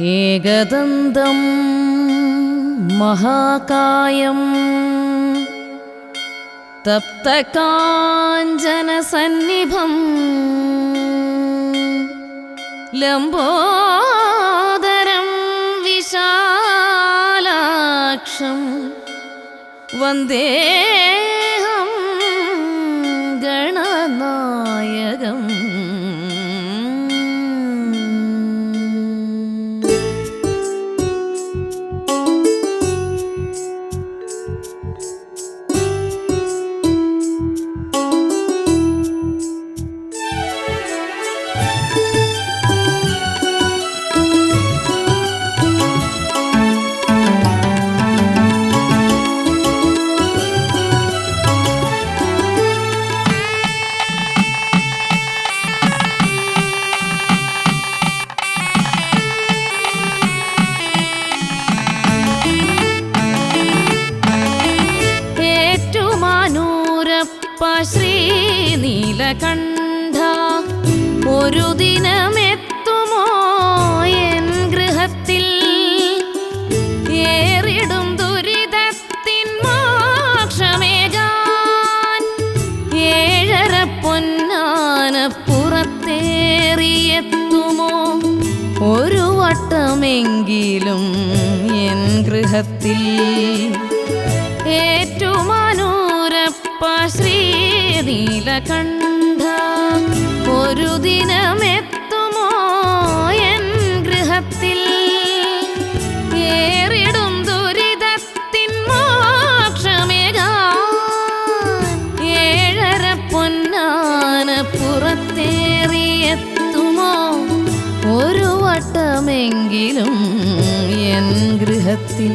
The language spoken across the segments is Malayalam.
एकदन्तं महाकायं तप्तकाञ्जनसन्निभं लम्बोदरं विशालाक्षं वन्दे നീലകണ്ഠ ഒരു ദിനമെത്തുമോ എൻ ഗൃഹത്തിൽ? ഏറിടും ദുരിതത്തിൻ മോക്ഷമേകാൻ. ഏഴര പൊന്നാന പുറത്തേറിയെത്തുമോ? ഒരു വട്ടമെങ്കിലും എൻ ഗൃഹത്തിൽ. ഏറ്റുമാനൂരപ്പ ശ്രീ നീലകണ്ഠ ഒരു ദിനമെത്തുമോ എൻ ഗൃഹത്തിൽ? ഏറിടും ദുരിതത്തിൻ മോക്ഷമേകാ ഏഴര പൊന്നാന പുറത്തേറിയെത്തുമോ? ഒരു വട്ടമെങ്കിലും എൻ ഗൃഹത്തിൽ.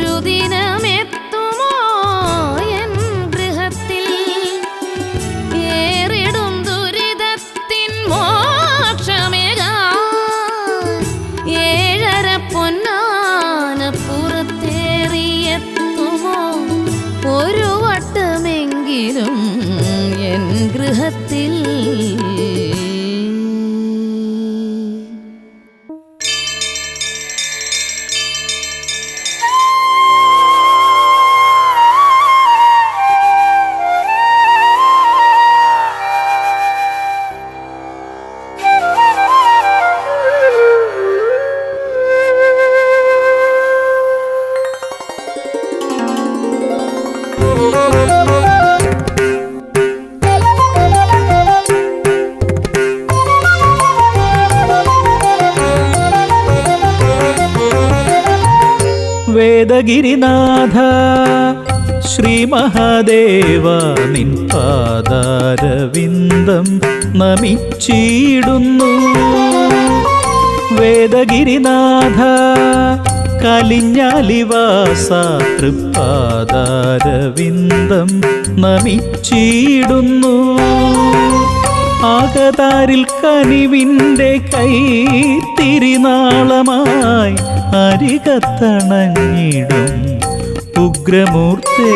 ഒരു ദിനമെത്തുമോ വേദഗിരിനാഥ ശ്രീ മഹാദേവ നിൻ പാദാരവിന്ദം നമിച്ചിടുന്നു. വേദഗിരിനാഥ കലിഞ്ഞാലിവാസ തൃപ്പാദാരവിന്ദം നമിച്ചിടുന്നു. ആകതാരിൽ കനിവിന്റെ കൈ തിരിനാളമായി അരികത്തണഞ്ഞിടും ഉഗ്രമൂർത്തേ.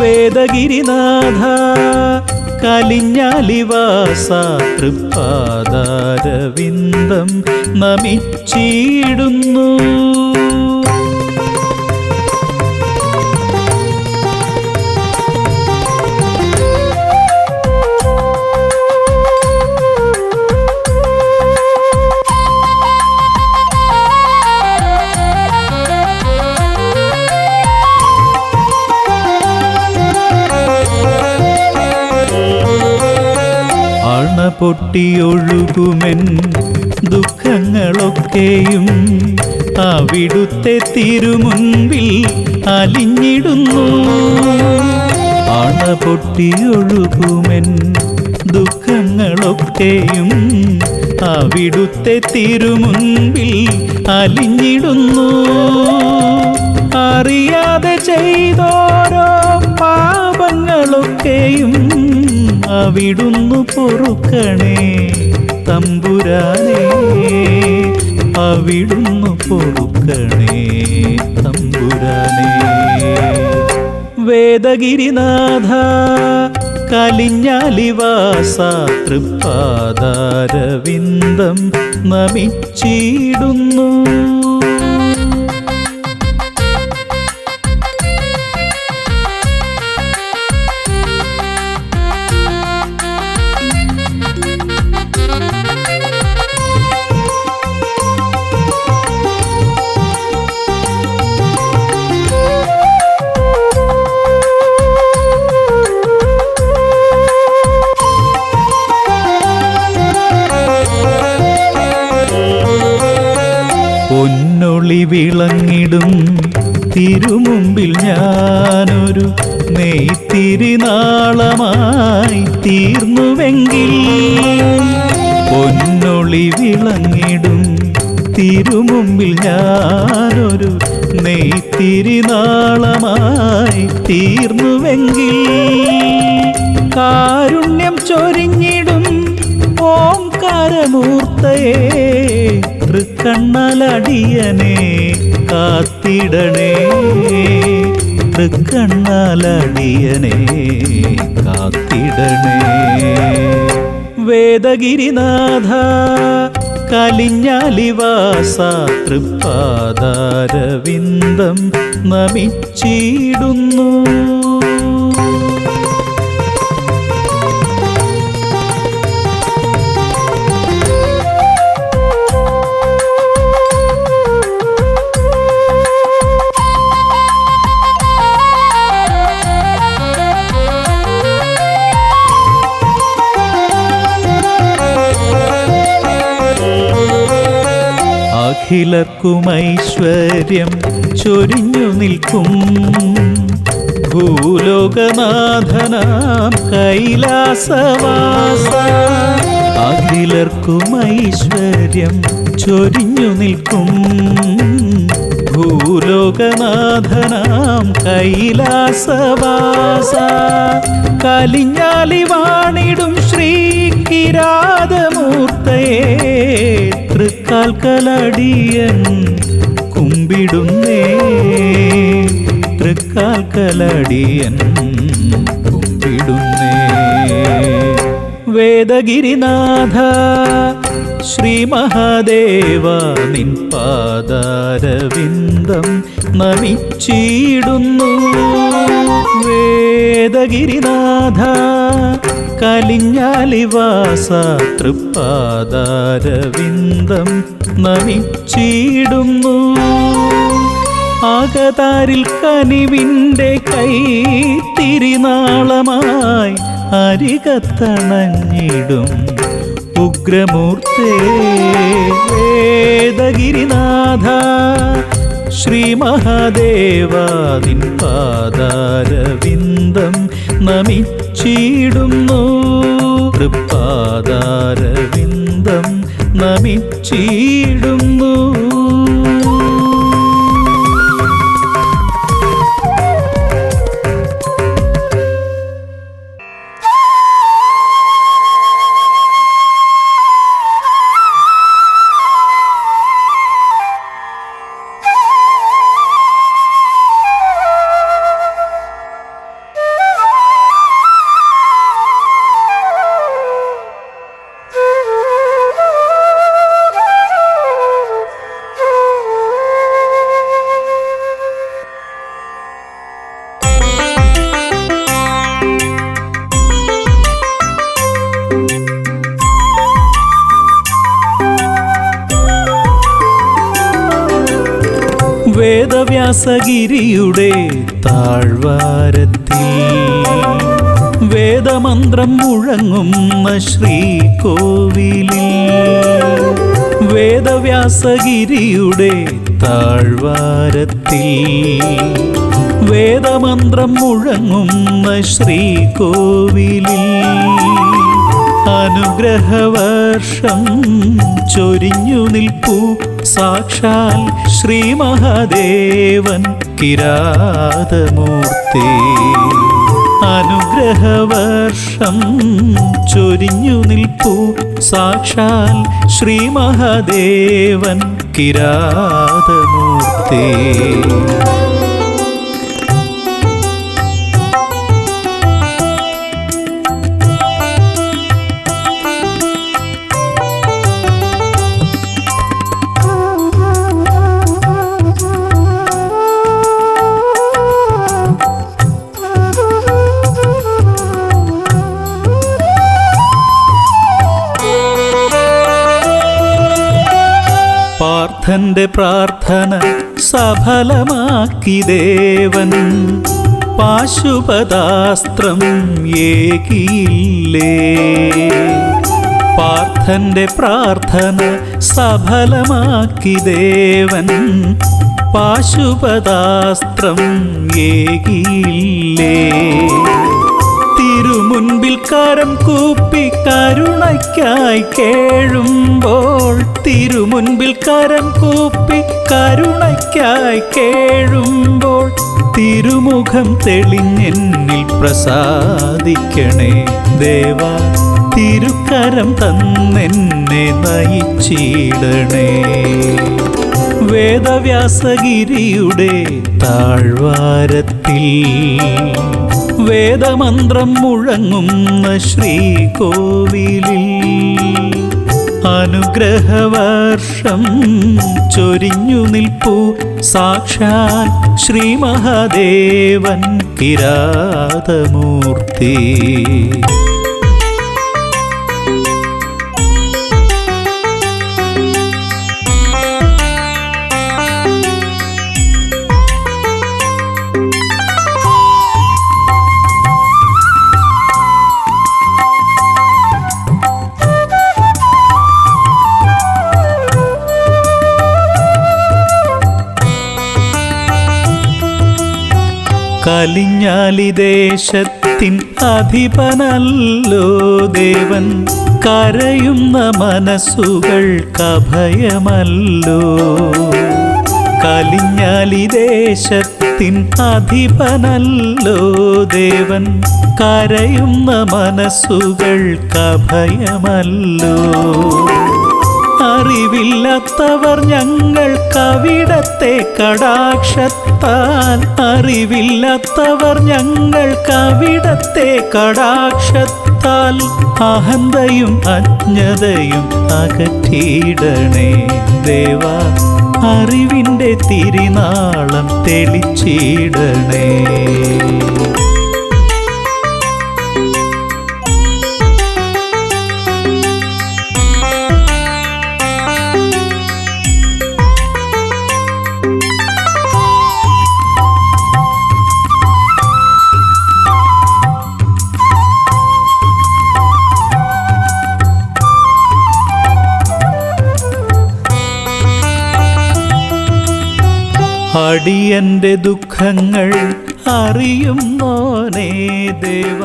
വേദഗിരിനാഥ കലിഞ്ഞാലിവാസ തൃപ്പാദാരവിന്ദം നമിച്ചിടുന്നു. അണ പൊട്ടിയൊഴുകുമെൻ ദുഃഖങ്ങളൊക്കെയും അവിടുത്തെ തിരുമുൻപിൽ അലിഞ്ഞിടുന്നു. അണ പൊട്ടിയൊഴുകുമെൻ ദുഃഖങ്ങളൊക്കെയും അവിടുത്തെ തിരുമുൻപിൽ അലിഞ്ഞിടുന്നു. അറിയാതെ ചെയ്തോരോ പാപങ്ങളൊക്കെയും അവിടുന്നു പൊറുക്കണേ തമ്പുരാനേ. അവിടുന്നു പൊറുക്കണേ തമ്പുരാനേ. വേദഗിരിനാഥ കലിഞ്ഞാലിവാസ തൃപ്പാദാരവിന്ദം നമിച്ചിടുന്നു. വിളങ്ങിടും തിരുമുമ്പിൽ ഞാനൊരു നെയ്ത്തിരിനാളമായി തീർന്നുവെങ്കിൽ പൊന്നൊളി വിളങ്ങിടും. തിരുമുമ്പിൽ ഞാനൊരു നെയ്ത്തിരിനാളമായി തീർന്നുവെങ്കിൽ കാരുണ്യം ചൊരിഞ്ഞിടും. ഓംകാരമൂർത്തയെ തൃക്കണ്ണലടിയനെ കാത്തിടണേ. തൃക്കണ്ണാലടിയനെ കാത്തിടണേ. വേദഗിരിനാഥ കലിഞ്ഞാലിവാസ തൃപ്പാദാരവിന്ദം നമിച്ചിടുന്നു. അഖിലർക്കും ഐശ്വര്യം ചൊരിഞ്ഞു നിൽക്കും. ഭൂലോകനാഥനാം കൈലാസവാസ. അഖിലർക്കും ഐശ്വര്യം ചൊരിഞ്ഞു നിൽക്കും. ഭൂലോകനാഥനാം കൈലാസവാസ. കലിഞ്ഞാലി വാണിടും ശ്രീ കിരാതമൂർത്തയെ. തൃക്കാൽക്കലടിയൻ കുമ്പിടുന്നേ തൃക്കാൽക്കലടിയൻ കുമ്പിടുന്നേ. വേദഗിരിനാഥ ശ്രീ മഹാദേവ നിൻ പാദാരവിന്ദം നമിച്ചിടുന്നു. വേദഗിരിനാഥ കലിഞ്ഞാലിവാസ തൃപ്പാദാരവിന്ദം നമിച്ചിടുന്നു. ആകതാരിൽ കനിവിന്റെ കൈ തിരിനാളമായി അരികത്തണഞ്ഞിടും ഉഗ്രമൂർത്തേ. വേദഗിരിനാഥ ശ്രീ മഹാദേവാദിൻ പാദാരവിന്ദം നമിച്ചിടുന്നു തൃപ്പാദാരവിന്ദം നമിച്ചിടുന്നു. വേദവ്യാസഗിരിയുടെ താഴ്വാരത്തിൽ വേദമന്ത്രം മുഴങ്ങുന്ന ശ്രീകോവിലിൽ വേദവ്യാസഗിരിയുടെ താഴ്വാരത്തിൽ വേദമന്ത്രം മുഴങ്ങുന്ന ശ്രീകോവിലിൽ അനുഗ്രഹവർഷം ചൊരിഞ്ഞു നിൽപ്പു. സാക്ഷാൽ ശ്രീ മഹാദേവൻ കിരാതമൂർത്തി. അനുഗ്രഹവർഷം ചൊരിഞ്ഞു നിൽപ്പു. സാക്ഷാൽ ശ്രീ മഹാദേവൻ കിരാതമൂർത്തി. പാർത്ഥന്റെ പ്രാർത്ഥന സഫലമാക്കി ദേവൻ പാശുപതാസ്ത്രം ഏകിയില്ലേ പാർത്ഥന്റെ പ്രാർത്ഥന സഫലമാക്കി ദേവൻ പാശുപതാസ്ത്രം ഏകിയില്ലേ തിരുമുൻപിൽ കരം കൂപ്പി കരുണയ്ക്കായി കേഴുമ്പോൾ തിരുമുൻപിൽ കരം കൂപ്പി കരുണയ്ക്കായി കേഴുമ്പോൾ തിരുമുഖം തെളിഞ്ഞെന്നിൽ പ്രസാദിക്കണേ ദേവ തിരുക്കരം തന്നെന്നെ നയിച്ചിടണേ. വേദവ്യാസഗിരിയുടെ താഴ്വാരത്തിൽ വേദമന്ത്രം മുഴങ്ങുന്ന ശ്രീകോവിലിൽ അനുഗ്രഹവർഷം ചൊരിഞ്ഞു നിൽപ്പു. സാക്ഷാൽ ശ്രീ മഹാദേവൻ കിരാതമൂർത്തി. കലിഞ്ഞാലി ദേശത്തിൻ അധിപനല്ലോ ദേവൻ. കരയുന്ന മനസ്സുകൾക്കഭയമല്ലോ കഭയമല്ലോ. ദേശത്തിൻ അധിപനല്ലോ ദേവൻ. കരയുന്ന മനസ്സുകൾക്കഭയമല്ലോ അറിവില്ലാത്തവർ ഞങ്ങൾ കവിടത്തെ കടാക്ഷത്താൽ. അറിവില്ലാത്തവർ ഞങ്ങൾ കവിടത്തെ കടാക്ഷത്താൽ. അഹന്തയും അജ്ഞതയും അകറ്റിയിടണേ ദേവ. അറിവിന്റെ തിരിനാളം തെളിച്ചിടണേ. അടിയന്റെ ദുഃഖങ്ങൾ അറിയും മോനേ ദേവ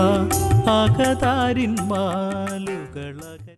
അകതാരിന്മാർ